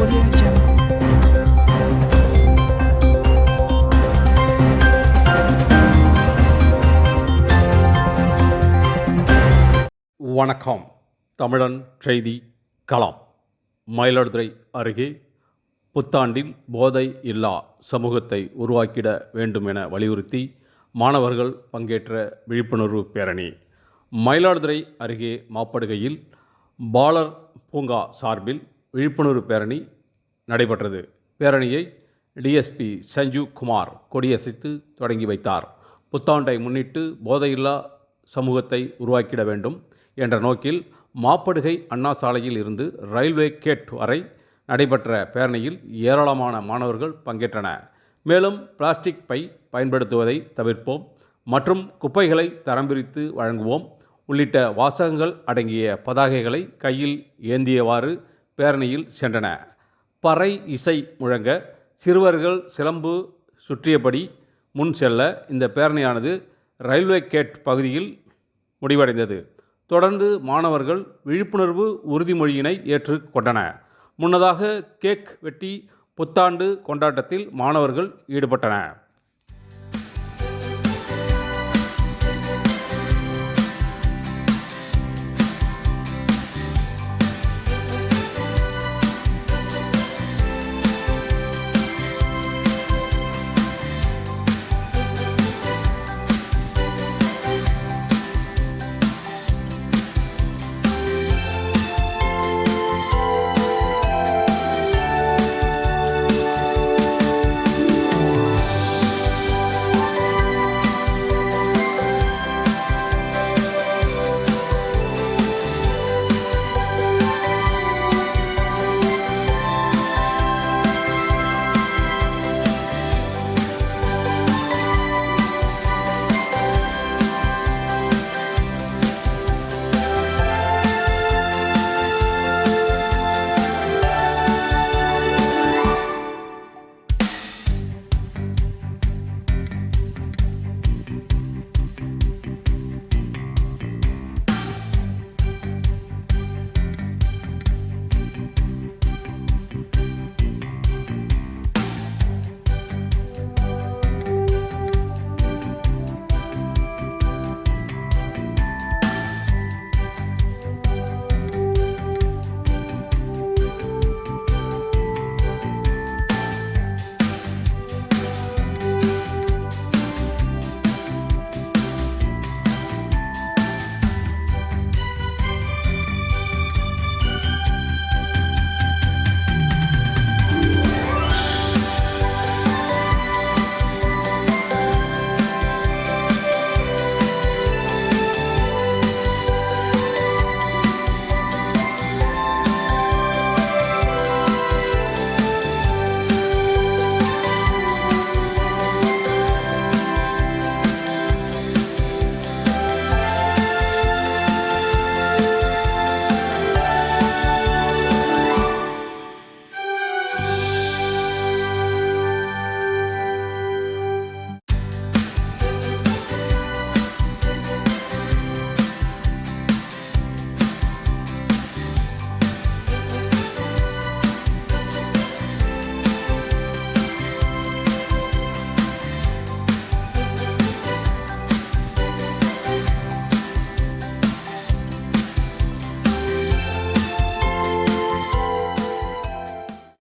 Audio Jungle. வணக்கம். தமிழன் செய்தி களம் மயிலாடுதுறை அருகே புத்தாண்டில் போதை இல்லா சமூகத்தை உருவாக்கிட வேண்டும் என வலியுறுத்தி மாணவர்கள் பங்கேற்ற விழிப்புணர்வு பேரணி. மயிலாடுதுறை அருகே மாப்படுகையில் பாலர் பூங்கா சார்பில் விழிப்புணர்வு பேரணி நடைபெற்றது. பேரணியை டிஎஸ்பி சஞ்சீவ் குமார் கொடியசைத்து தொடங்கி வைத்தார். புத்தாண்டை முன்னிட்டு போதையில்லா சமூகத்தை உருவாக்கிட வேண்டும் என்ற நோக்கில் மாப்படுகை அண்ணா சாலையில் இருந்து ரயில்வே கேட் வரை நடைபெற்ற பேரணியில் ஏராளமான மாணவர்கள் பங்கேற்றன மேலும் பிளாஸ்டிக் பை பயன்படுத்துவதை தவிர்ப்போம் மற்றும் குப்பைகளை தரம் பிரித்து வழங்குவோம். உள்ளிட்ட வாசகங்கள் அடங்கிய பதாகைகளை கையில் ஏந்தியவாறு பேரணியில் சென்றன. பறை இசை முழங்க சிறுவர்கள் சிலம்பு சுற்றியபடி முன் செல்ல இந்த பேரணியானது ரயில்வே கேட் பகுதியில் முடிவடைந்தது. தொடர்ந்து மாணவர்கள் விழிப்புணர்வு உறுதிமொழியினை ஏற்றுக்கொண்டன முன்னதாக கேக் வெட்டி புத்தாண்டு கொண்டாட்டத்தில் மாணவர்கள் ஈடுபட்டனர்.